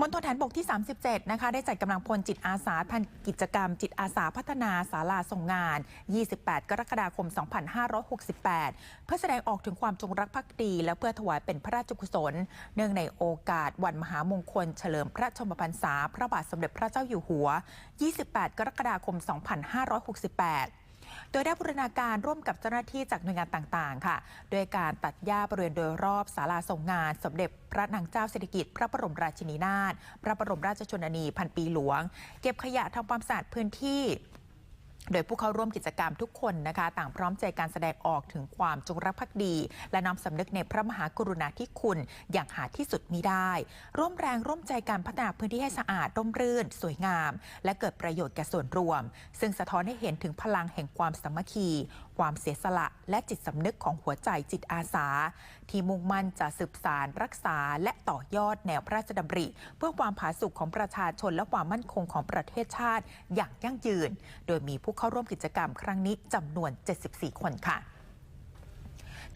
มณฑลฐานบกที่ 37 นะคะ ได้จัดกำลังพลจิตอาสาทันกิจกรรม จิตอาสาพัฒนาศาลาส่งงาน 28 กรกฎาคม 2568 เพื่อแสดงออกถึงความจงรักภักดี และเพื่อถวายเป็นพระราชกุศล เนื่องในโอกาสวันมหามงคล เฉลิมพระชนมพรรษา พระบาทสมเด็จพระเจ้าอยู่หัว 28 กรกฎาคม 2568 โดยได้บูรณาการร่วมกับเจ้าหน้าที่จากหน่วยงานต่างๆ ค่ะ โดยการตัดหญ้าบริเวณโดยรอบศาลาส่งงาน สมเด็จพระนางเจ้าสิริกิติ์พระบรมราชินีนาถพระบรมราชชนนีพันปีหลวง เก็บขยะทำความสะอาดพื้นที่ โดยผู้เข้าร่วมกิจกรรมทุกคนนะคะต่างพร้อมใจการแสดงออกถึงความจงรักภักดี และน้อมสำนึกในพระมหากรุณาธิคุณอย่างหาที่สุดมิได้ ร่วมแรงร่วมใจการพัฒนาพื้นที่ให้สะอาดร่มรื่น สวยงาม และเกิดประโยชน์แก่ส่วนรวม ซึ่งสะท้อนให้เห็นถึงพลังแห่งความสามัคคี ความเสียสละและจิตสำนึกของหัวใจจิตอาสา ที่มุ่งมั่นจะสืบสารรักษา และต่อยอดแนวพระราชดำริ เพื่อความผาสุกของประชาชนและความมั่นคงของประเทศชาติอย่างยั่งยืน โดยมีผู้เข้าร่วมกิจกรรมครั้งนี้จำนวน 74 คนค่ะ